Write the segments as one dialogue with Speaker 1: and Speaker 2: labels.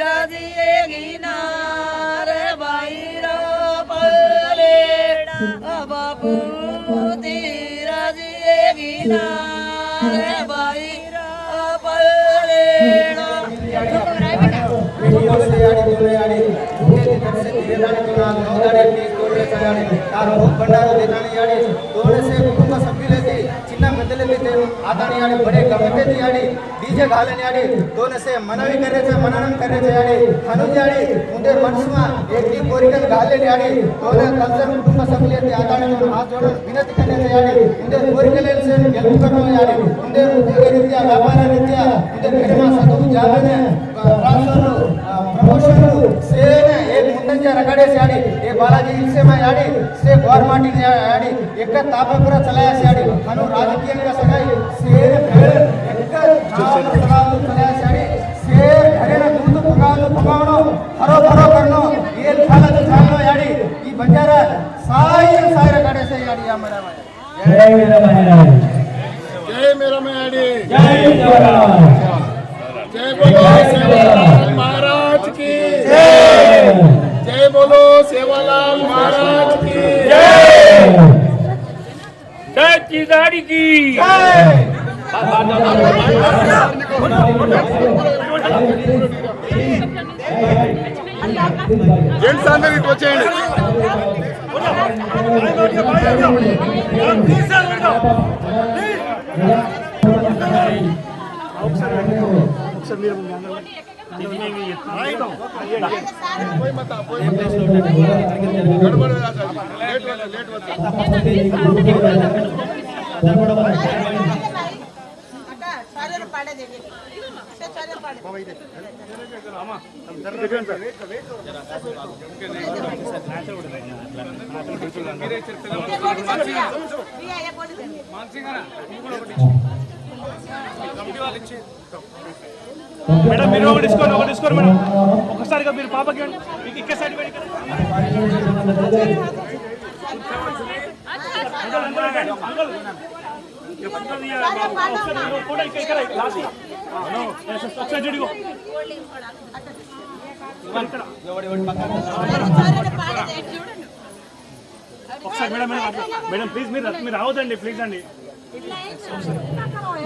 Speaker 1: விராஜியே கினார வைரா பலே அபாபு தீராஜியே கினார வைரா பலே
Speaker 2: விளையாடி తోడసే కుటుంబ సభ్యులకి भी हाताने आणि बडे गमतेची याडी डीजे घालणे याडी दोन असे मनवी करायचे मननम करायचे याडी हनुज याडी मुंडे मनसुमा एकटी पोरीकल घालणे याडी दोन कंसर कुटुंब समिती ते हाताने हात जोडून विनंती करण्याचे याडी मुंडे पोरीकलेंचे गेलू करणे याडी मुंडे उद्योगरीत्या व्यापाररीत्या मुंडे गरिमा सदू जागणे प्रांतालो ಮುಂದಂಜೆ ರಗಡೇಸಿ ಆಡಿ ಏ ಬಾಲಾಜಿ ಹಿಲ್ಸೆಮ ಆಡಿ ಸೇ ಗೋರ್ಮಾಟಿ ಆಡಿ ಎಕ್ಕ ತಾಪಪುರ ಚಲಾಯಿಸಿ ಆಡಿ ಅನು ರಾಜಕೀಯ ಸಗಾಯಿ ಸೇನ ಎಕ್ಕ ಚಲಾಯಿಸಿ ಆಡಿ ಸೇ ಹರೇನ ದೂದು ಪುಗಾದು ಪುಗಾವಣು ಹರೋ ಬರೋ ಕರ್ಣು ಏನ್ ಛಾಲದ ಛಾಲೋ ಆಡಿ ಈ ಬಂಜಾರ ಸಾಯಿ ಸಾಯಿ ರಗಡೇಸಿ ಆಡಿ ಯಾ ಮೇರ ಜೈ ಮೇರ
Speaker 3: ಜೈ ಮೇರ ಆಡಿ
Speaker 4: ಜೈ ಜೈ ಬೋಲೋ
Speaker 3: जय
Speaker 4: बोलो सेवालाल महाराज की जय
Speaker 3: चिदाड़ी की
Speaker 4: జెంట్స్ అందరు ఇటు వచ్చేయండి పోయి మత మాన్సింగ్ గడబడ వాళ్ళు వల్ల
Speaker 5: మేడం మీరు ఒకటి ఇసుకోండి ఒకటి ఇసుకోండి మేడం. ఒకసారిగా మీరు పాపకి ఇక్కడ సైడ్ ఒకసారి మేడం మేడం మేడం ప్లీజ్ మీరు మీరు రావద్దండి ప్లీజ్ అండి.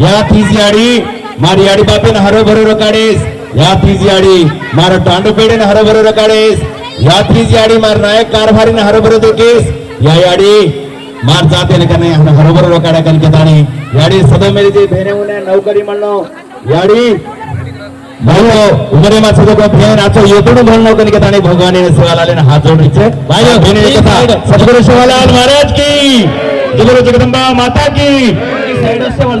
Speaker 6: या तीज मारी मार बापेन हरो भरो काढेस या तीज मार टांडू पेडेन हरो भरो या तीज मार नायक कारभारीन हरो भरो या याडी मार जाते कने हरो भरो कन केताने। याडी सदो मेरी जे भेने उन्हें नौकरी म्हणलो याडी ભાઈઓ ઉમરે માં છતો પણ ફેર આછો યોતોનું ભણ નો કરી કતાને ભગવાન ને સેવાલાલ ને હાથ જોડી છે ભાઈઓ ભેને કથા સદગુરુ સેવાલાલ મહારાજ કી જગદંબા
Speaker 2: માતા કી સાઈડ સેવાલ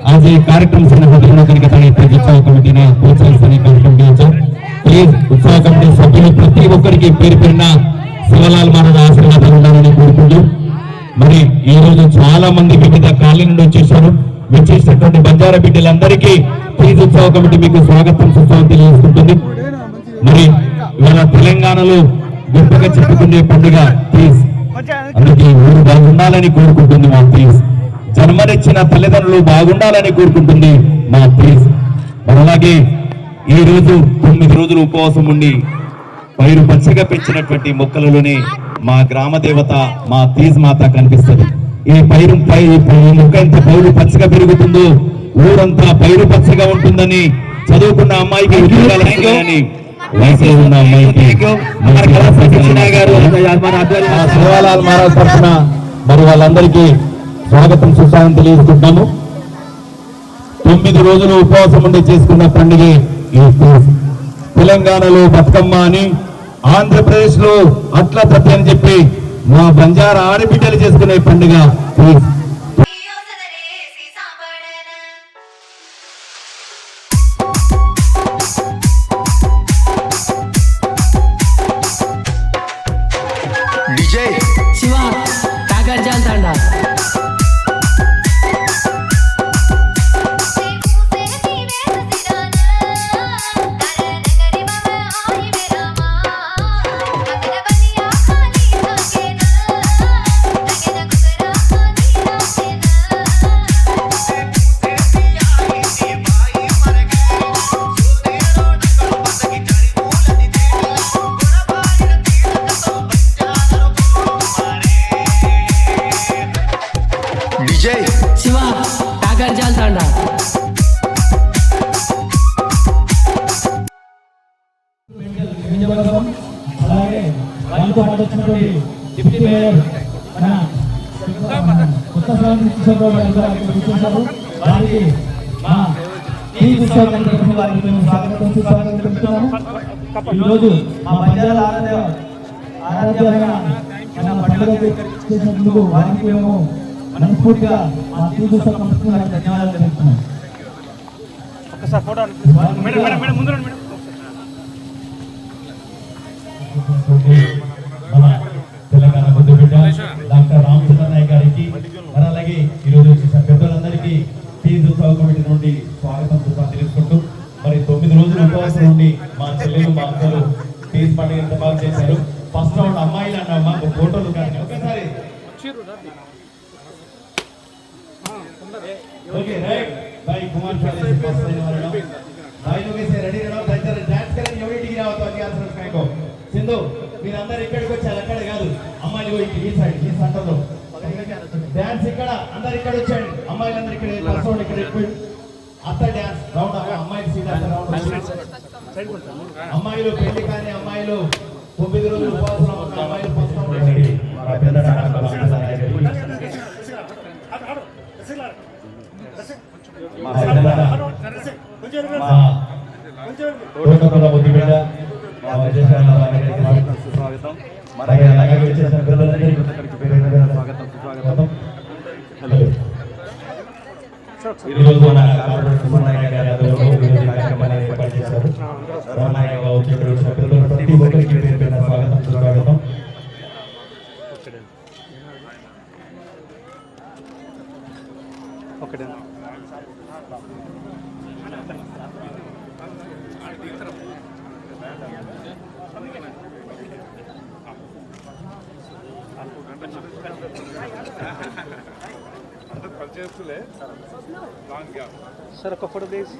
Speaker 6: संघटना करिता ప్రతి ఉత్సవ కమిటీని ప్రోత్సహిస్తున్న ఈ కార్యక్రమం గురించి ప్లీజ్ ఉత్సవ కమిటీ సభ్యులు ప్రతి ఒక్కరికి పేరు పేరున శివలాల్ మహారాజ్ ఆశీర్వాదాలు ఉండాలని కోరుకుంటూ మరి ఈ రోజు చాలా మంది వివిధ కాలనీ నుండి వచ్చేసారు వచ్చేసినటువంటి బంజారా బిడ్డలందరికీ ప్లీజ్ ఉత్సవ కమిటీ మీకు స్వాగతం సుస్వాగతం తెలియజేసుకుంటుంది మరి ఇవాళ తెలంగాణలో గొప్పగా చెప్పుకునే పండుగ తీజ్ అందుకే ఊరు బాగుండాలని కోరుకుంటుంది మా తీజ్ జన్మనిచ్చిన తల్లిదండ్రులు బాగుండాలని కోరుకుంటుంది మా మరి అలాగే ఈ రోజు తొమ్మిది రోజులు ఉపవాసం ఉండి పైరు పచ్చగా పెంచినటువంటి మొక్కలలోనే మా గ్రామ దేవత మా తీజ్ మాత కనిపిస్తుంది. ఈ పైరు పై మొక్క ఎంత పైరు పచ్చగా పెరుగుతుందో ఊరంతా పైరు పచ్చగా ఉంటుందని చదువుకున్న అమ్మాయికి వయసులో ఉన్న అమ్మాయికి మరి వాళ్ళందరికీ స్వాగతం సుస్వాగతం తెలియజేస్తున్నాము తొమ్మిది రోజులు ఉపవాసం ఉండి చేసుకున్న పండుగ ఈ తెలంగాణలో బతుకమ్మ అని ఆంధ్రప్రదేశ్లో అట్ల ప్రతి అని చెప్పి మా బంజారా ఆడబిడ్డలు చేసుకునే పండుగ
Speaker 3: ఈరోజు మా ఆరాధ్య ఆరాధ్యమైన మన పండుగ చేసినందుకు వారికి మేము మనస్ఫూర్తిగా మా ధన్యవాదాలు తెలుపుతున్నాం.
Speaker 5: ఒకసారి ఫోటో మేడం మేడం మేడం ముందు రండి మేడం.
Speaker 6: మన తెలంగాణ ముద్దు బిడ్డ డాక్టర్ గారికి మరి అలాగే ఈరోజు వచ్చేసిన పెద్దలందరికీ ఉత్సవ కమిటీ నుండి స్వాగతం తెలుసుకుంటూ మరి తొమ్మిది రోజులు ఉపవాసం నుండి మా చెల్లెలు మా అక్కలు టీజ్ పండుగ ఎంత బాగా చేశారు ఫస్ట్ రౌండ్ అమ్మాయిలు అన్న మాకు ఫోటోలు కానీ ఒకేసారి ఓకే రైట్ भाई कुमार चालीस पास करने वाले लोग भाई लोग इसे రెడీ रहना దయచేసి డాన్స్ కరెంట్ ఎవరి ఇంటికి రావద్దు అది ఆన్సర్ కాయకో సింధు మీరందరూ ఇక్కడికి వచ్చారు అక్కడ కాదు అమ్మాయిలు పోయి ఈ సైడ్ ఈ సెంటర్లో డాన్స్ ఇక్కడ అందరు ఇక్కడ వచ్చేయండి అమ్మాయిలందరూ ఇక్కడ ఫస్ట్ రౌండ్ ఇక్కడ ఎక్కువ అత్త డాన్స్ రౌండ్ అమ్మాయిల సీట్ అత్త రౌండ్ అమ్మాయిలు పెళ్ళి కానీ అమ్మాయిలు తొమ్మిది రోజులు ఉపవాసం ఉన్న అమ్మాయిలు మా స్వాగతం. అలాగే స్వాగతం. హలో. ఈరోజు మన కార్పొరేటర్ సుమన్నాయ్ గారి ఆధ్వర్యంలో కార్యక్రమాన్ని ఏర్పాటు చేశారు. సుమన్నాయ్ గారు ప్రతి ఒక్కరికి పేరు పేరున స్వాగతం సుస్వాగతం.
Speaker 5: సార్ ఒక ఫోటో ప్లీజ్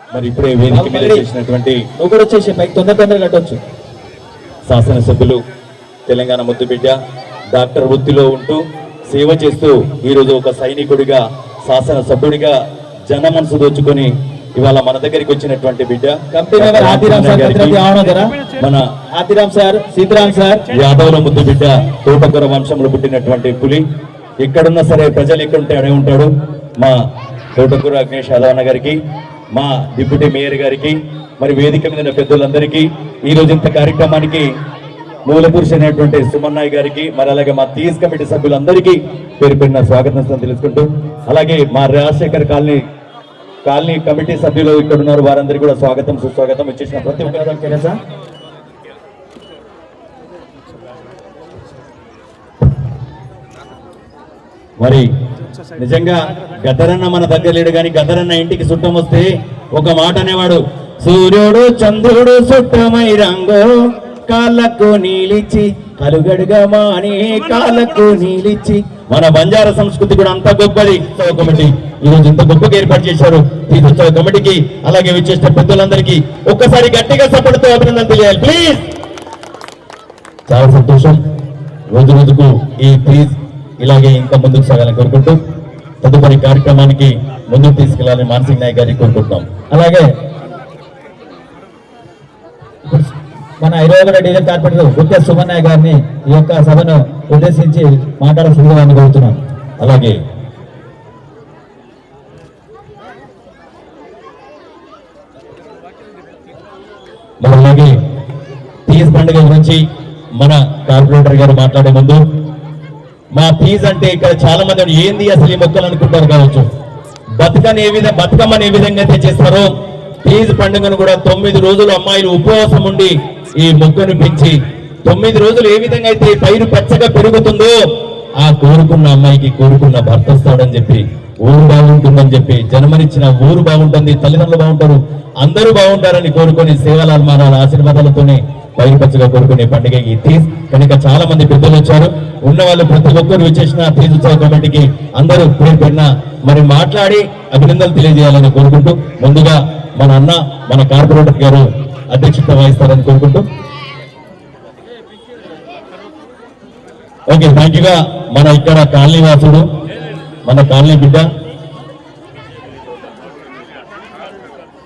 Speaker 6: మరి ఇప్పుడే వేదిక మీద చేసినటువంటి
Speaker 3: నువ్వు కూడా వచ్చేసి పైకి తొందర తొందరగా కట్టొచ్చు.
Speaker 6: శాసనసభ్యులు తెలంగాణ ముద్దుబిడ్డ డాక్టర్ వృత్తిలో ఉంటూ సేవ చేస్తూ ఈరోజు ఒక సైనికుడిగా శాసనసభ్యుడిగా జన మనసు దోచుకొని ఇవాళ మన దగ్గరికి వచ్చినటువంటి బిడ్డ. మన
Speaker 3: ఆదిరామ్ సార్ సీతారాం సార్.
Speaker 6: యాదవుల ముద్దు బిడ్డ తోటకూర వంశంలో పుట్టినటువంటి పులి. ఎక్కడున్నా సరే ప్రజలు ఎక్కడుంటే అడే ఉంటాడు మా తోటకూర అగ్నేష్ యాదవ్ గారికి. మా డిప్యూటీ మేయర్ గారికి మరి వేదిక మీద ఉన్న పెద్దలందరికీ ఈ ఇంత కార్యక్రమానికి మూల పురుషు సుమన్నాయ్ గారికి మరి అలాగే మా తీస్ కమిటీ సభ్యులందరికీ పేరు పెట్టిన స్వాగతం తెలుసుకుంటూ అలాగే మా రాజశేఖర్ కాలనీ కాలనీ కమిటీ సభ్యులు ఇక్కడ ఉన్నారు వారందరికీ కూడా స్వాగతం సుస్వాగతం వచ్చేసిన ప్రతి ఒక్కరు. తెలుసా మరి నిజంగా గద్దరన్న మన దగ్గర లేడు కానీ గద్దరన్న ఇంటికి చుట్టం వస్తే ఒక మాట అనేవాడు సూర్యుడు చంద్రుడు చుట్టమై రంగు కాళ్ళకు నీలిచ్చి కలుగడుగా మాని కాళ్ళకు నీలిచ్చి. మన బంజారా సంస్కృతి కూడా అంత గొప్పది. ఉత్సవ కమిటీ ఈరోజు ఇంత గొప్పగా ఏర్పాటు చేశారు. ఈ ఉత్సవ కమిటీకి అలాగే వచ్చేసిన పెద్దలందరికీ ఒక్కసారి గట్టిగా సపోర్ట్తో అభినందన తెలియాలి. ప్లీజ్. చాలా సంతోషం. రోజు రోజుకు ఈ ప్లీజ్ ఇలాగే ఇంకా ముందుకు సాగాలని కోరుకుంటూ తదుపరి కార్యక్రమానికి ముందుకు తీసుకెళ్ళాలని మానసింగ్ నాయక్ గారిని కోరుకుంటున్నాం. అలాగే
Speaker 3: మన ఇరవై ఒకటో డివిజన్ కార్పొరేటర్ గుత్య సుమన్నయ్య గారిని ఈ యొక్క సభను ఉద్దేశించి మాట్లాడాల్సిందిగా కోరుతున్నాం.
Speaker 6: అలాగే మరి అలాగే తీజ్ పండుగ గురించి మన కార్పొరేటర్ గారు మాట్లాడే ముందు మా ఫీజు అంటే ఇక్కడ చాలా మంది ఏంది అసలు ఈ మొక్కలు అనుకుంటారు కావచ్చు? బతుకని ఏ విధంగా బతుకమ్మని ఏ విధంగా అయితే చేస్తారో ఫీజు పండుగను కూడా తొమ్మిది రోజులు అమ్మాయిలు ఉపవాసం ఉండి ఈ మొక్కను పెంచి తొమ్మిది రోజులు ఏ విధంగా అయితే పైరు పచ్చగా పెరుగుతుందో ఆ కోరుకున్న అమ్మాయికి కోరుకున్న భర్త వస్తాడని చెప్పి ఊరు బాగుంటుందని చెప్పి జన్మనిచ్చిన ఊరు బాగుంటుంది తల్లిదండ్రులు బాగుంటారు అందరూ బాగుంటారని కోరుకొని సేవల మానాల ఆశీర్వాదాలతోనే పైరు పచ్చగా కోరుకునే పండుగ ఈ తీజ్. కనుక చాలా మంది పెద్దలు వచ్చారు. ఉన్న వాళ్ళు ప్రతి ఒక్కరు వచ్చేసిన తీజ్ ఉత్సవ కమిటీకి అందరూ పేరు పెట్టిన మరి మాట్లాడి అభినందనలు తెలియజేయాలని కోరుకుంటూ ముందుగా మన అన్న మన కార్పొరేటర్ గారు అధ్యక్షత వహిస్తారని కోరుకుంటూ. ఓకే థ్యాంక్ యూగా మన ఇక్కడ కాలనీ వాసుడు మన కాలనీ బిడ్డ.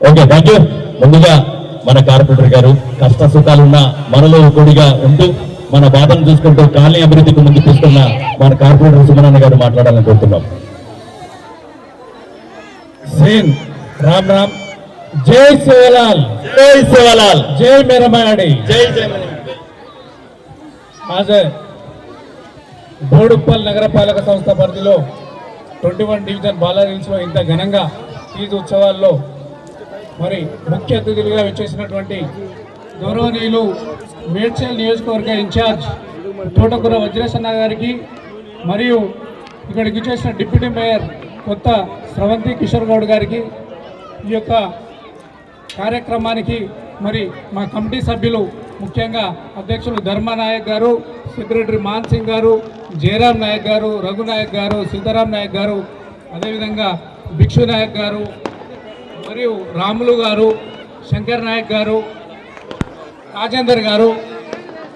Speaker 6: ఓకే థ్యాంక్ యూ ముందుగా మన కార్పొరేటర్ గారు కష్ట సుఖాలున్న మనలో ఒకటిగా ఉంటూ మన బాధను చూసుకుంటూ కాలనీ అభివృద్ధికి ముందు తీసుకున్న మన కార్పొరేటర్ సుమనన్న గారు మాట్లాడాలని కోరుతున్నాం.
Speaker 3: సేన్ రామ్ రామ్ జై సేవలాల్.
Speaker 6: జై సేవలాల్.
Speaker 3: జై మేరమాడి
Speaker 6: జై జై.
Speaker 3: आज బోడుప్పల్ నగరపాలక సంస్థ పరిధిలో ట్వంటీ వన్ డివిజన్ బాలాజీ హిల్స్లో ఇంత ఘనంగా ఈద్ ఉత్సవాల్లో మరి ముఖ్య అతిథులుగా వచ్చేసినటువంటి గౌరవనీయులు మేడ్చల్ నియోజకవర్గ ఇన్ఛార్జ్ తోటకూర వజ్రేశన్న గారికి మరియు ఇక్కడికి వచ్చేసిన డిప్యూటీ మేయర్ కొత్త స్రవంతి కిషోర్ గౌడ్ గారికి ఈ యొక్క కార్యక్రమానికి మరి మా కమిటీ సభ్యులు ముఖ్యంగా అధ్యక్షులు ధర్మనాయక్ గారు సెక్రటరీ మాన్ సింగ్ గారు జయరాం నాయక్ గారు రఘునాయక్ గారు సీతారాం నాయక్ గారు అదేవిధంగా భిక్షు నాయక్ గారు మరియు రాములు గారు శంకర్ నాయక్ గారు రాజేందర్ గారు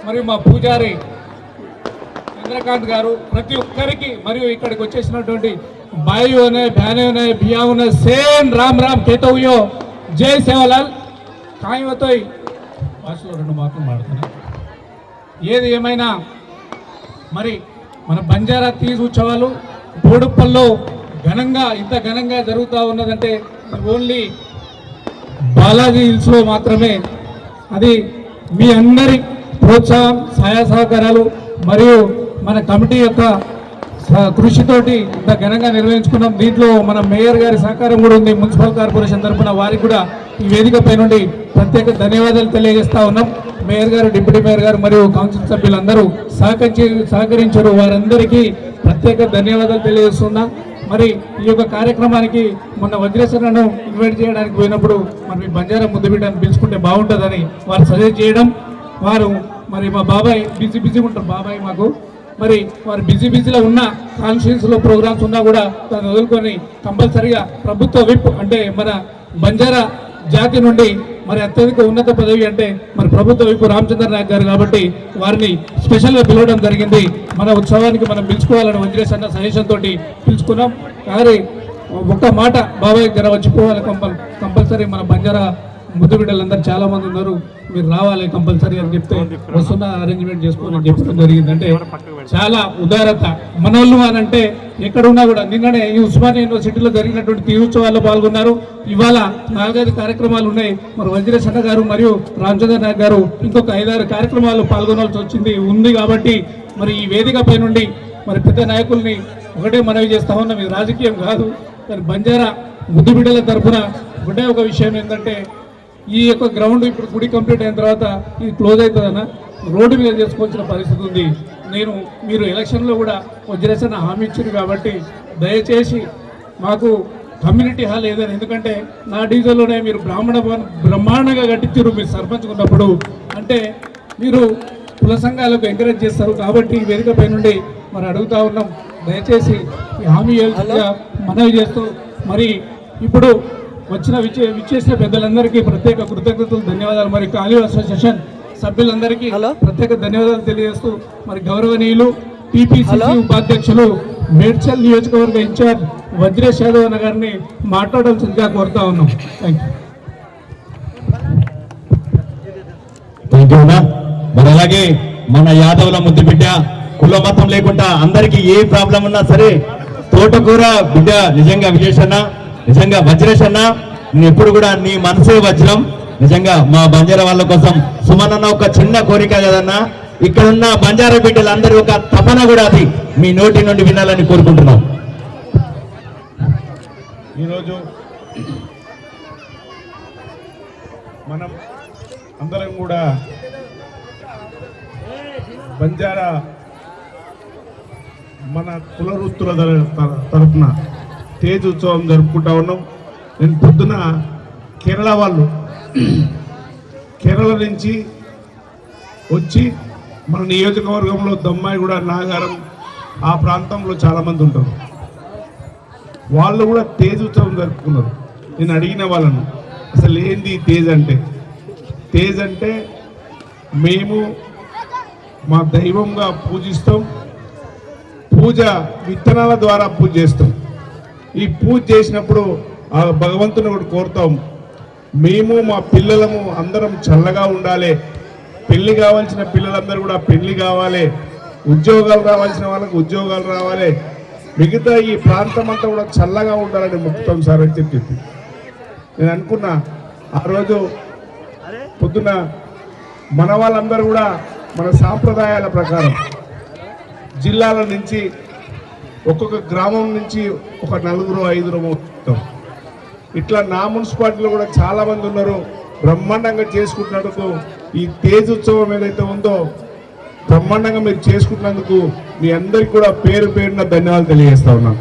Speaker 3: మరియు మా పూజారి చంద్రకాంత్ గారు ప్రతి ఒక్కరికి మరియు ఇక్కడికి వచ్చేసినటువంటి బాయి ఉన్నాయి భ్యానే అనే బియా సేమ్ రామ్ రామ్ కేతవ్యో జై సేవలాల్. కాయమతో భాషలో రెండు మాటలు మాడుతున్నా ఏది ఏమైనా మరి మన బంజారా తీజ్ ఉత్సవాలు బోడుప్పల్లో ఘనంగా ఇంత ఘనంగా జరుగుతూ ఉన్నదంటే ఓన్లీ బాలాజీ హిల్స్లో మాత్రమే. అది మీ అందరి ప్రోత్సాహం సహాయ సహకారాలు మరియు మన కమిటీ యొక్క కృషితోటి ఇంత ఘనంగా నిర్వహించుకున్నాం. దీంట్లో మన మేయర్ గారి సహకారం కూడా ఉంది. మున్సిపల్ కార్పొరేషన్ తరఫున వారికి కూడా ఈ వేదికపై నుండి ప్రత్యేక ధన్యవాదాలు తెలియజేస్తా ఉన్నాం. మేయర్ గారు డిప్యూటీ మేయర్ గారు మరియు కౌన్సిల్ సభ్యులందరూ సహకరించి సహకరించారు. వారందరికీ ప్రత్యేక ధన్యవాదాలు తెలియజేస్తున్నాం. మరి ఈ యొక్క కార్యక్రమానికి మొన్న వజ్రేశ్వరను ఇన్వైట్ చేయడానికి పోయినప్పుడు మరి మీ బంజారా ముద్దుబిడ్డని పిలుచుకుంటే బాగుంటుందని వారు సజెస్ట్ చేయడం వారు మరి మా బాబాయ్ బిజీ బిజీ ఉంటారు బాబాయ్ మాకు. మరి వారు బిజీ బిజీలో ఉన్న కాన్స్టిట్యూన్సీలో ప్రోగ్రామ్స్ ఉన్నా కూడా దాన్ని వదులుకొని కంపల్సరిగా ప్రభుత్వ విప్ అంటే మన బంజారా జాతి నుండి మరి అత్యధిక ఉన్నత పదవి అంటే మరి ప్రభుత్వ వైపు రామచంద్ర నాయక్ గారు కాబట్టి వారిని స్పెషల్గా పిలవడం జరిగింది. మన ఉత్సవానికి మనం పిలుచుకోవాలని వదిలేసి అన్న సజెషన్ పిలుచుకున్నాం. కానీ ఒక్క మాట బాబాయ్ గారు వచ్చిపోవాలి కంపల్ కంపల్సరీ మన బంజారా ముద్దు బిడ్డలందరూ చాలా మంది ఉన్నారు. మీరు రావాలి కంపల్సరీ అని చెప్తే వస్తున్న అరేంజ్మెంట్ చేసుకోవాలని చెప్పడం జరిగింది అంటే చాలా ఉదారత. మనోళ్ళు అని అంటే ఎక్కడున్నా కూడా నిన్ననే ఈ ఉస్మానియా యూనివర్సిటీలో జరిగినటువంటి తీయోత్సవాల్లో పాల్గొన్నారు. ఇవాళ నాలుగైదు కార్యక్రమాలు ఉన్నాయి. మరి వజ్రేష్ గారు మరియు రామచంద్ర నాయక్ గారు ఇంకొక ఐదారు కార్యక్రమాలు పాల్గొనాల్సి వచ్చింది ఉంది కాబట్టి మరి ఈ వేదికపై నుండి మరి పెద్ద నాయకుల్ని ఒకటే మనవి చేస్తా ఉన్నాం. ఇది రాజకీయం కాదు. మరి బంజారా ముద్దు బిడ్డల తరఫున ఒకటే ఒక విషయం ఏంటంటే ఈ యొక్క గ్రౌండ్ ఇప్పుడు గుడి కంప్లీట్ అయిన తర్వాత ఇది క్లోజ్ అవుతుందన్న రోడ్డు మీద చేసుకోవాల్సిన పరిస్థితి ఉంది. నేను మీరు ఎలక్షన్లో కూడా వజ్రేసన్న హామీ ఇచ్చారు కాబట్టి దయచేసి మాకు కమ్యూనిటీ హాల్ ఏదైనా ఎందుకంటే నా డీజిల్లోనే మీరు బ్రాహ్మణ భవన్ బ్రహ్మాండంగా కట్టించారు మీరు సర్పంచ్ ఉన్నప్పుడు. అంటే మీరు కుల సంఘాలకు ఎంకరేజ్ చేస్తారు కాబట్టి ఈ వేదికపై నుండి మరి అడుగుతా ఉన్నాం. దయచేసి హామీ మనవి చేస్తూ మరి ఇప్పుడు వచ్చిన విచ్చే విచ్చేసిన పెద్దలందరికీ ప్రత్యేక కృతజ్ఞతలు ధన్యవాదాలు. మరి కాళీ అసోసియేషన్ సభ్యులందరికీ ప్రత్యేక ధన్యవాదాలు తెలియజేస్తూ మరి గౌరవనీయులు టిపిసిసి ఉపాధ్యక్షులు మేడ్చల్ నియోజకవర్గ ఇన్ఛార్జ్ వజ్రేష్ యాదవ్ అన్న గారిని మాట్లాడాల్సిందిగా కోరుతా ఉన్నాం. థ్యాంక్ యూ
Speaker 6: థ్యాంక్ యూ అన్న. మరి అలాగే మన యాదవుల ముద్దు బిడ్డ కుల మతం లేకుండా అందరికి ఏ ప్రాబ్లం ఉన్నా సరే తోటకూర బిడ్డ నిజంగా విజేష్ అన్న. నిజంగా వజ్రేష్ అన్న ఎప్పుడు కూడా నీ మనసే వజ్రం. నిజంగా మా బంజారా వాళ్ళ కోసం సుమన్ అన్న ఒక చిన్న కోరిక కదన్నా ఇక్కడ ఉన్న బంజారా బిడ్డలందరూ ఒక తపన కూడా అది. మీ నోటి నుండి వినాలని కోరుకుంటున్నాం.
Speaker 4: ఈరోజు మనం అందరం కూడా బంజారా మన కుల వృత్తుల తరఫున తరపున తేజ్ ఉత్సవం జరుపుకుంటా ఉన్నాం. నేను పొద్దున కేరళ వాళ్ళు కేరళ నుంచి వచ్చి మన నియోజకవర్గంలో దమ్మాయిగూడ నాగారం ఆ ప్రాంతంలో చాలామంది ఉంటారు. వాళ్ళు కూడా తేజ్ ఉత్సవం జరుపుకున్నారు. నేను అడిగిన వాళ్ళను అసలు ఏంది తేజ్ అంటే? తేజ్ అంటే మేము మా దైవంగా పూజిస్తాం. పూజ విత్తనాల ద్వారా పూజ చేస్తాం. ఈ పూజ చేసినప్పుడు ఆ భగవంతుని కూడా కోరుతాం. మేము మా పిల్లలము అందరం చల్లగా ఉండాలి. పెళ్ళి కావాల్సిన పిల్లలందరూ కూడా పెళ్ళి కావాలి. ఉద్యోగాలు రావాల్సిన వాళ్ళకి ఉద్యోగాలు రావాలి. మిగతా ఈ ప్రాంతం అంతా కూడా చల్లగా ఉండాలని మొక్కుతాం సార్ అని చెప్పి. నేను అనుకున్నా ఆ రోజు పొద్దున మన వాళ్ళందరూ కూడా మన సాంప్రదాయాల ప్రకారం జిల్లాల నుంచి ఒక్కొక్క గ్రామం నుంచి ఒక నలుగురు ఐదుగురు మొత్తం. ఇట్లా నా మున్సిపాలిటీలో కూడా చాలామంది ఉన్నారు. బ్రహ్మాండంగా చేసుకుంటున్నందుకు ఈ తేజ్ ఉత్సవం ఏదైతే ఉందో బ్రహ్మాండంగా మీరు చేసుకుంటున్నందుకు మీ అందరికి కూడా పేరు పేరున ధన్యవాదాలు తెలియజేస్తా ఉన్నాను.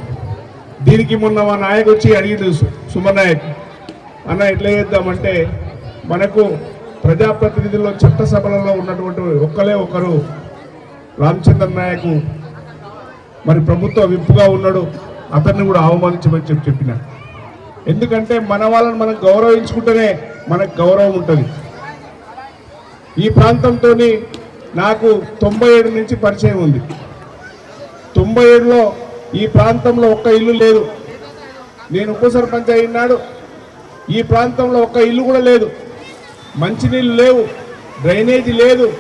Speaker 4: దీనికి మొన్న మా నాయకు వచ్చి అడిగిండు సుమనాయక్ నాయక్ అన్న ఎట్లా చేద్దామంటే మనకు ప్రజాప్రతినిధుల్లో చట్టసభలలో ఉన్నటువంటి ఒక్కలే ఒకరు రామచంద్ర నాయకు మరి ప్రభుత్వ విప్పుగా ఉన్నాడు అతన్ని కూడా అవమానించమని చెప్పి చెప్పిన. ఎందుకంటే మన వాళ్ళని మనం గౌరవించుకుంటేనే మనకు గౌరవం ఉంటుంది. ఈ ప్రాంతంతో నాకు తొంభై ఏడు నుంచి పరిచయం ఉంది. తొంభై ఏడులో ఈ ప్రాంతంలో ఒక్క ఇల్లు లేదు. నేను ఉప సర్పంచ్ అయినాడు. ఈ ప్రాంతంలో ఒక్క ఇల్లు కూడా లేదు. మంచినీళ్ళు లేవు డ్రైనేజీ లేదు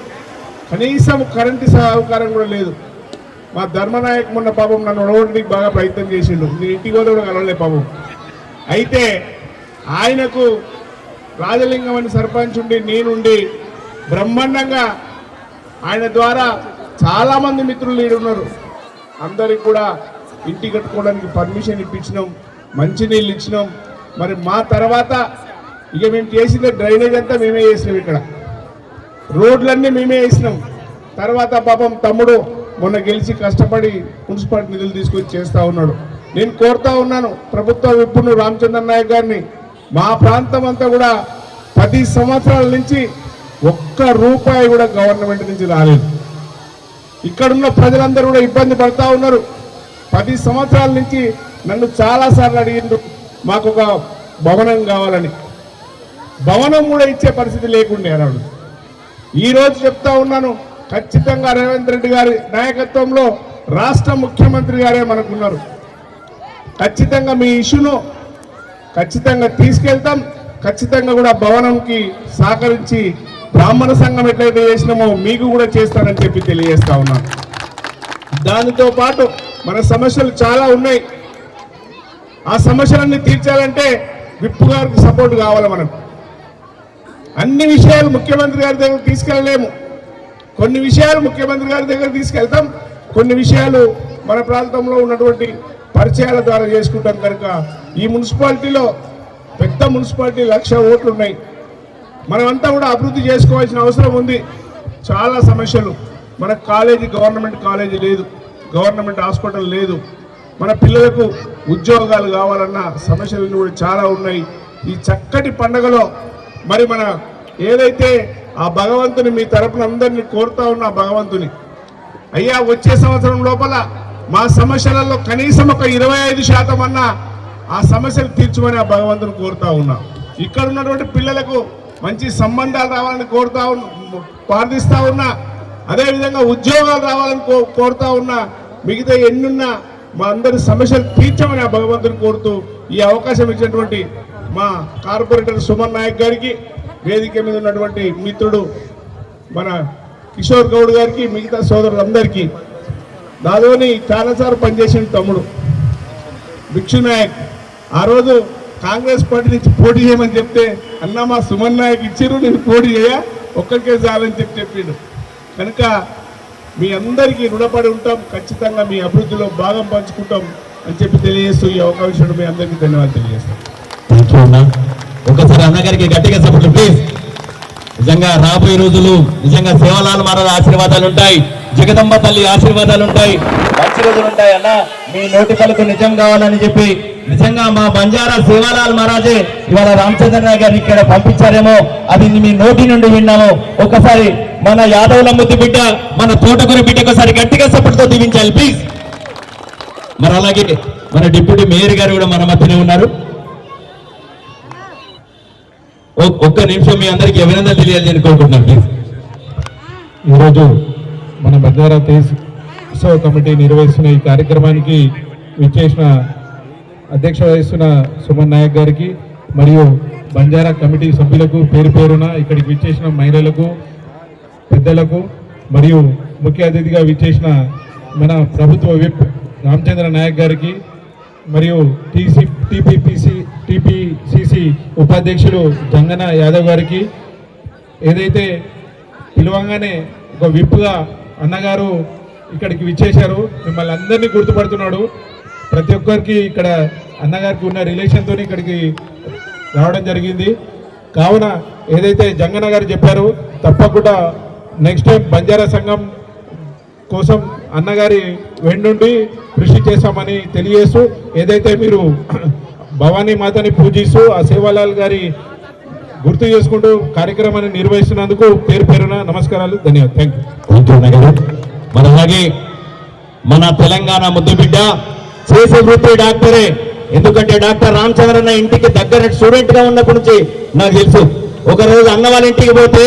Speaker 4: కనీసం కరెంటు సహకారం కూడా లేదు. మా ధర్మనాయక్ మొన్న పాపం నన్ను ఒడవడానికి బాగా ప్రయత్నం చేసిండు. నేను ఇంటికి కూడా కలవలే పాపం. అయితే ఆయనకు రాజలింగం అని సర్పంచ్ ఉండి నేనుండి బ్రహ్మాండంగా ఆయన ద్వారా చాలామంది మిత్రులు ఈడ ఉన్నారు. అందరికి కూడా ఇంటి కట్టుకోవడానికి పర్మిషన్ ఇప్పించినాం మంచినీళ్ళు ఇచ్చినాం. మరి మా తర్వాత ఇక మేము చేసిన డ్రైనేజ్ అంతా మేమే చేసినాం ఇక్కడ. రోడ్లన్నీ మేమే వేసినాం తర్వాత పాపం తమ్ముడు మొన్న గెలిచి కష్టపడి మున్సిపాలిటీ నిధులు తీసుకొచ్చి చేస్తూ ఉన్నాడు. నేను కోరుతా ఉన్నాను ప్రభుత్వ విప్పును రామచంద్ర నాయక్ గారిని. మా ప్రాంతం అంతా కూడా పది సంవత్సరాల నుంచి ఒక్క రూపాయి కూడా గవర్నమెంట్ నుంచి రాలేదు. ఇక్కడున్న ప్రజలందరూ కూడా ఇబ్బంది పడతా ఉన్నారు. పది సంవత్సరాల నుంచి నన్ను చాలాసార్లు అడిగిండ్రు మాకు ఒక భవనం కావాలని. భవనం కూడా ఇచ్చే పరిస్థితి లేకుండే అన్నాడు. ఈరోజు చెప్తా ఉన్నాను ఖచ్చితంగా రేవంత్ రెడ్డి గారి నాయకత్వంలో రాష్ట్ర ముఖ్యమంత్రి గారే మనకున్నారు. ఖచ్చితంగా మీ ఇష్యూను ఖచ్చితంగా తీసుకెళ్తాం. ఖచ్చితంగా కూడా భవనంకి సహకరించి బ్రాహ్మణ సంఘం ఎట్లయితే చేసినామో మీకు కూడా చేస్తానని చెప్పి తెలియజేస్తా ఉన్నాను దానితో పాటు మన సమస్యలు చాలా ఉన్నాయి. ఆ సమస్యలన్నీ తీర్చాలంటే విప్పు గారికి సపోర్ట్ కావాలి మనకు. అన్ని విషయాలు ముఖ్యమంత్రి గారి దగ్గర తీసుకెళ్ళలేము. కొన్ని విషయాలు ముఖ్యమంత్రి గారి దగ్గర తీసుకెళ్తాం. కొన్ని విషయాలు మన ప్రాంతంలో ఉన్నటువంటి పరిచయాల ద్వారా చేసుకుంటాం కనుక ఈ మున్సిపాలిటీలో పెద్ద మున్సిపాలిటీ లక్ష ఓట్లు ఉన్నాయి. మనమంతా కూడా అభివృద్ధి చేసుకోవాల్సిన అవసరం ఉంది. చాలా సమస్యలు. మన కాలేజీ గవర్నమెంట్ కాలేజీ లేదు. గవర్నమెంట్ హాస్పిటల్ లేదు. మన పిల్లలకు ఉద్యోగాలు కావాలన్న సమస్యలు కూడా చాలా ఉన్నాయి. ఈ చక్కటి పండగలో మరి మన ఏదైతే ఆ భగవంతుని మీ తరపున అందరినీ కోరుతా ఉన్నా భగవంతుని. అయ్యా వచ్చే సంవత్సరం లోపల మా సమస్యలలో కనీసం ఒక ఇరవై ఐదు శాతం అన్న ఆ సమస్యలు తీర్చమని ఆ భగవంతుని కోరుతా ఉన్నా. ఇక్కడ ఉన్నటువంటి పిల్లలకు మంచి సంబంధాలు రావాలని కోరుతా ఉన్నా ప్రార్థిస్తా ఉన్నా. అదేవిధంగా ఉద్యోగాలు రావాలని కో కోరుతా ఉన్నా. మిగతా ఎన్నున్నా మా అందరి సమస్యలు తీర్చమని ఆ భగవంతుని కోరుతూ ఈ అవకాశం ఇచ్చినటువంటి మా కార్పొరేటర్ సుమన్ నాయక్ గారికి వేదిక మీద ఉన్నటువంటి మిత్రుడు మన కిషోర్ గౌడ్ గారికి మిగతా సోదరులందరికీ. దాదోని చాలాసార్లు పనిచేసిన తమ్ముడు. భిక్షు నాయక్. ఆ రోజు కాంగ్రెస్ పార్టీ నుంచి పోటీ చేయమని చెప్తే అన్న మా సుమన్ నాయక్ ఇచ్చిరు నేను పోటీ చేయ? ఒక్కరికే చాలని చెప్పి చెప్పిండు. కనుక మీ అందరికీ రుణపడి ఉంటాం ఖచ్చితంగా మీ అభివృద్ధిలో భాగం పంచుకుంటాం అని చెప్పి తెలియజేస్తూ ఈ అవకాశం మీ అందరికీ ధన్యవాదాలు తెలియజేస్తాం
Speaker 6: ఒకసారి అన్నగారికి గట్టిగా సపోర్ట్ ప్లీజ్ నిజంగా రాబోయే రోజులు నిజంగా సేవలాల్ మహారాజ్ ఆశీర్వాదాలు ఉంటాయి. జగదంబ తల్లి ఆశీర్వాదాలు ఉంటాయి. మంచి రోజులు ఉంటాయి అన్న. మీ నోటి పలుకు నిజం కావాలని చెప్పి నిజంగా మా బంజారా సేవాలాల్ మహారాజే ఇవాళ రామచంద్ర గారిని ఇక్కడ పంపించారేమో అది మీ నోటి నుండి విన్నాము. ఒకసారి మన యాదవుల ముద్దు బిడ్డ మన తోటకూర బిడ్డ ఒకసారి గట్టిగా సపోర్ట్తో దీవించాలి ప్లీజ్ మరి అలాగే మన డిప్యూటీ మేయర్ గారు కూడా మన మధ్యనే ఉన్నారు. ఒక్క నిమిషం మీ అందరికి అభినందన తెలియాలి నేను కోరుకుంటున్నాను ప్లీజ్
Speaker 7: ఈరోజు మన బంజారా తేజ్ ఉత్సవ కమిటీ నిర్వహిస్తున్న ఈ కార్యక్రమానికి విచ్చేసిన అధ్యక్ష వహిస్తున్న సుమన్ నాయక్ గారికి మరియు బంజారా కమిటీ సభ్యులకు పేరు పేరున ఇక్కడికి విచ్చేసిన మహిళలకు పెద్దలకు మరియు ముఖ్య అతిథిగా విచ్చేసిన మన ప్రభుత్వ విప్ రామచంద్ర నాయక్ గారికి మరియు టీసీ టీపీపీసీ టీపీసీసీ ఉపాధ్యక్షులు జంగన యాదవ్ గారికి ఏదైతే పిలవంగానే ఒక విప్పుగా అన్నగారు ఇక్కడికి విచ్చేశారు మిమ్మల్ని అందరినీ గుర్తుపడుతున్నాడు. ప్రతి ఒక్కరికి ఇక్కడ అన్నగారికి ఉన్న రిలేషన్తో ఇక్కడికి రావడం జరిగింది. కావున ఏదైతే జంగన్న గారు చెప్పారో తప్పకుండా నెక్స్ట్ టైం బంజారా సంఘం కోసం అన్నగారి వెండుండి కృషి చేస్తామని తెలియజేస్తూ ఏదైతే మీరు భవానీ మాతని పూజిస్తూ ఆ సేవాలాల్ గారి గుర్తు చేసుకుంటూ కార్యక్రమాన్ని నిర్వహిస్తున్నందుకు పేరు పేరున నమస్కారాలు ధన్యవాదాలు. థ్యాంక్ యూ
Speaker 6: మన అలాగే మన తెలంగాణ ముద్దు బిడ్డ చేసే వృత్తి డాక్టరే. ఎందుకంటే డాక్టర్ రామచంద్రన్న ఇంటికి దగ్గర స్టూడెంట్గా ఉన్నప్పటి నుంచి నాకు తెలుసు. ఒక రోజు అన్న వాళ్ళ ఇంటికి పోతే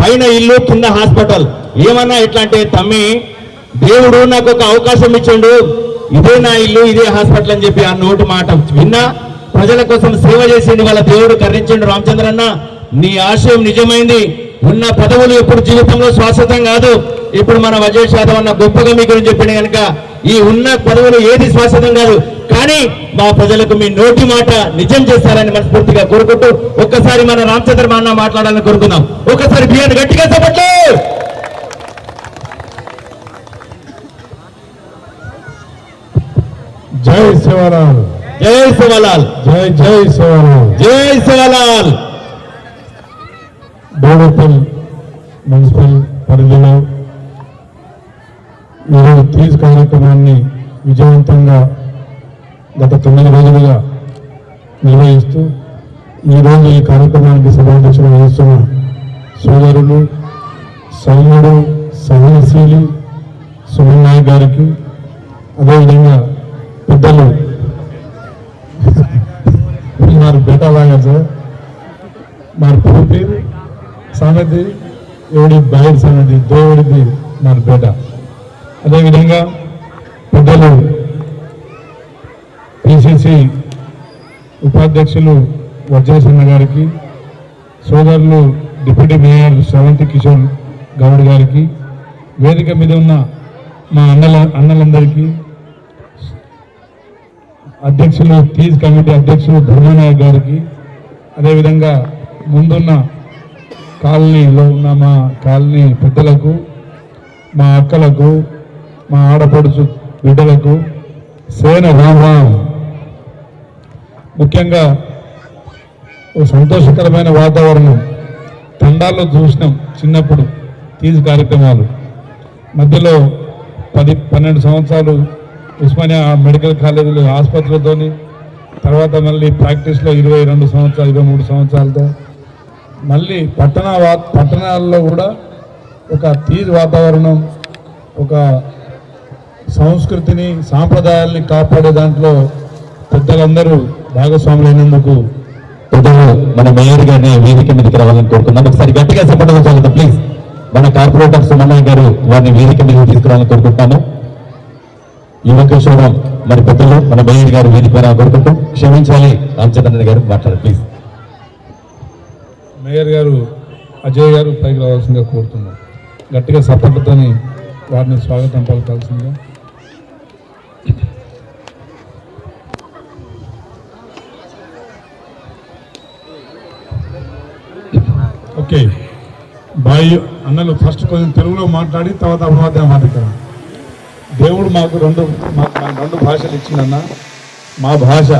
Speaker 6: పైన ఇల్లు కింద హాస్పిటల్. ఏమన్నా ఎట్లా అంటే తమ్మి దేవుడు నాకు ఒక అవకాశం ఇచ్చిండు. ఇదే నా ఇల్లు ఇదే హాస్పిటల్ అని చెప్పి ఆ నోటు మాట విన్నా. ప్రజల కోసం సేవ చేసింది వాళ్ళ దేవుడు కర్ణించిండు రామచంద్రన్న నీ ఆశయం నిజమైంది. ఉన్న పదవులు ఎప్పుడు జీవితంలో శాశ్వతం కాదు. ఇప్పుడు మన అజయ్ యాదవ్ అన్న గొప్పగా మీ గురించి చెప్పిన కనుక ఈ ఉన్న పదవులు ఏది శాశ్వతం కాదు. కానీ మా ప్రజలకు మీ నోటి మాట నిజం చేస్తారని మనస్ఫూర్తిగా కోరుకుంటూ ఒక్కసారి మన రామచంద్ర అన్న మాట్లాడాలని కోరుకుందాం. ఒక్కసారి బియ్యాన్ని గట్టిగా చెప్పట్లు!
Speaker 7: జై శివరామ్.
Speaker 6: జై శివలాల్
Speaker 7: జై జై శివరామ్
Speaker 6: జై శివలాల్
Speaker 7: బోడపల్ మున్సిపల్ పరిధిలో ఈరోజు తీజ్ కార్యక్రమాన్ని విజయవంతంగా గత తొమ్మిది రోజులుగా నిర్వహిస్తూ ఈరోజు ఈ కార్యక్రమానికి సభాధ్యక్షులు వహిస్తున్న సోదరులు సౌమ్యుడు సహనశీలి సుమన్ నాయక్ గారికి అదేవిధంగా పెద్దలు మరి బేటా లాగా సార్. మరి పూర్తి సన్నది ఎవడి బయట సన్నది దేవుడిది మరి బేట. అదేవిధంగా పెద్దలు పిసిసి ఉపాధ్యక్షులు వజ్రసన్న గారికి సోదరులు డిప్యూటీ మేయర్ శ్రవంతి కిషోర్ గౌడ్ గారికి వేదిక మీద ఉన్న మా అన్నల అన్నలందరికీ అధ్యక్షులు తీజ్ కమిటీ అధ్యక్షులు ధర్మనాయక్ గారికి అదేవిధంగా ముందున్న కాలనీలో ఉన్న మా కాలనీ పెద్దలకు మా అక్కలకు మా ఆడపడుచు బిడ్డలకు సేన రామరామ్. ముఖ్యంగా ఓ సంతోషకరమైన వాతావరణం తండాల్లో చూసినాం చిన్నప్పుడు తీజ్ కార్యక్రమాలు. మధ్యలో పది పన్నెండు సంవత్సరాలు ఉస్మానియా మెడికల్ కాలేజీలో ఆసుపత్రులతోని తర్వాత మళ్ళీ ప్రాక్టీస్లో ఇరవై రెండు సంవత్సరాలు ఇరవై మూడు సంవత్సరాలతో మళ్ళీ పట్టణ వా పట్టణాల్లో కూడా ఒక తీజ్ వాతావరణం ఒక సంస్కృతిని సాంప్రదాయాల్ని కాపాడే దాంట్లో పెద్దలందరూ భాగస్వాములైనందుకు
Speaker 6: పెద్దలు మన మేయర్ గారిని వేదిక మీదకి రావాలని కోరుకుందాం. ఒకసారి గట్టిగా చెప్పడం ప్లీజ్. మన కార్పొరేటర్ సుమన్నయ్య గారు వారిని వేదిక మీదకి తీసుకురావాలని కోరుకుంటాను యువక శోభం మరి పెద్దలు మన మేయర్ గారు వేదిక మీద కోరుకుంటూ క్షమించాలి. రామచంద్రన్ గారు మాట్లాడారు ప్లీజ్.
Speaker 7: మేయర్ గారు అజయ్ గారు పైకి రావాల్సిందిగా కోరుతున్నాం. గట్టిగా సపోర్ట్తోని వారిని స్వాగతం పలకాల్సిందిగా. ఓకే. బాయ్ అన్నలు ఫస్ట్ కొంచెం తెలుగులో మాట్లాడి తర్వాత అభివాద్యం మాట్లాడతారు. దేవుడు మాకు రెండు మాకు రెండు భాషలు ఇచ్చిందన్న. మా భాష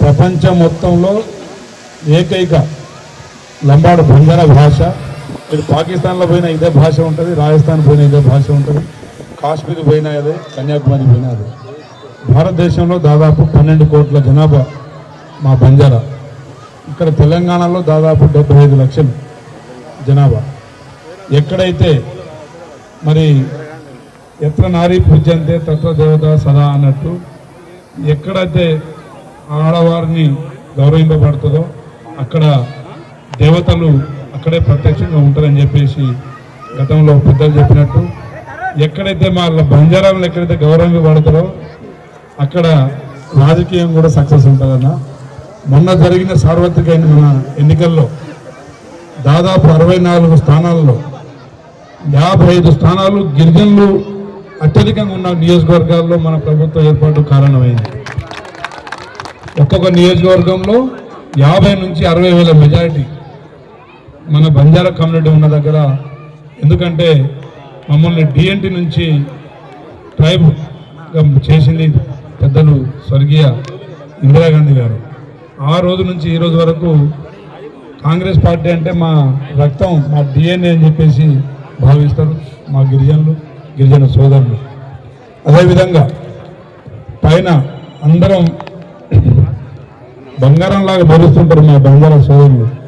Speaker 7: ప్రపంచం మొత్తంలో ఏకైక లంబాడు బంజారా భాష. మీరు పాకిస్తాన్లో పోయినా ఇదే భాష ఉంటుంది రాజస్థాన్ పోయినా ఇదే భాష ఉంటుంది కాశ్మీర్ పోయినా అదే కన్యాకుమారి పోయినా అదే. భారతదేశంలో దాదాపు పన్నెండు కోట్ల జనాభా మా బంజారా. ఇక్కడ తెలంగాణలో దాదాపు డెబ్బై ఐదు లక్షలు జనాభా. ఎక్కడైతే మరి ఎత్ర నారీ పూజ్యంతే తత్వ దేవత సదా అన్నట్టు ఎక్కడైతే ఆడవారిని గౌరవింపబడుతుందో అక్కడ దేవతలు అక్కడే ప్రత్యక్షంగా ఉంటారని చెప్పేసి గతంలో పెద్దలు చెప్పినట్టు ఎక్కడైతే మా బంజారాలను ఎక్కడైతే గౌరవింపబడతారో అక్కడ రాజకీయం కూడా సక్సెస్ ఉంటుందన్న. మొన్న జరిగిన సార్వత్రిక మన ఎన్నికల్లో దాదాపు అరవై నాలుగు స్థానాల్లో యాభై ఐదు స్థానాలు గిరిజనులు అత్యధికంగా ఉన్న నియోజకవర్గాల్లో మన ప్రభుత్వ ఏర్పాటు కారణమైంది. ఒక్కొక్క నియోజకవర్గంలో యాభై నుంచి అరవై వేల మెజారిటీ మన బంజారా కమ్యూనిటీ ఉన్న దగ్గర. ఎందుకంటే మమ్మల్ని డిఎన్టి నుంచి ట్రైబ్ చేసింది పెద్దలు స్వర్గీయ ఇందిరాగాంధీ గారు. ఆ రోజు నుంచి ఈ రోజు వరకు కాంగ్రెస్ పార్టీ అంటే మా రక్తం మా డిఎన్ఏ అని చెప్పేసి భావిస్తారు మా గిరిజనులు. గిరిజన సోదరులు. అదేవిధంగా పైన అందరం బంగారంలాగా భరిస్తుంటారు మా బంగారం సోదరులు.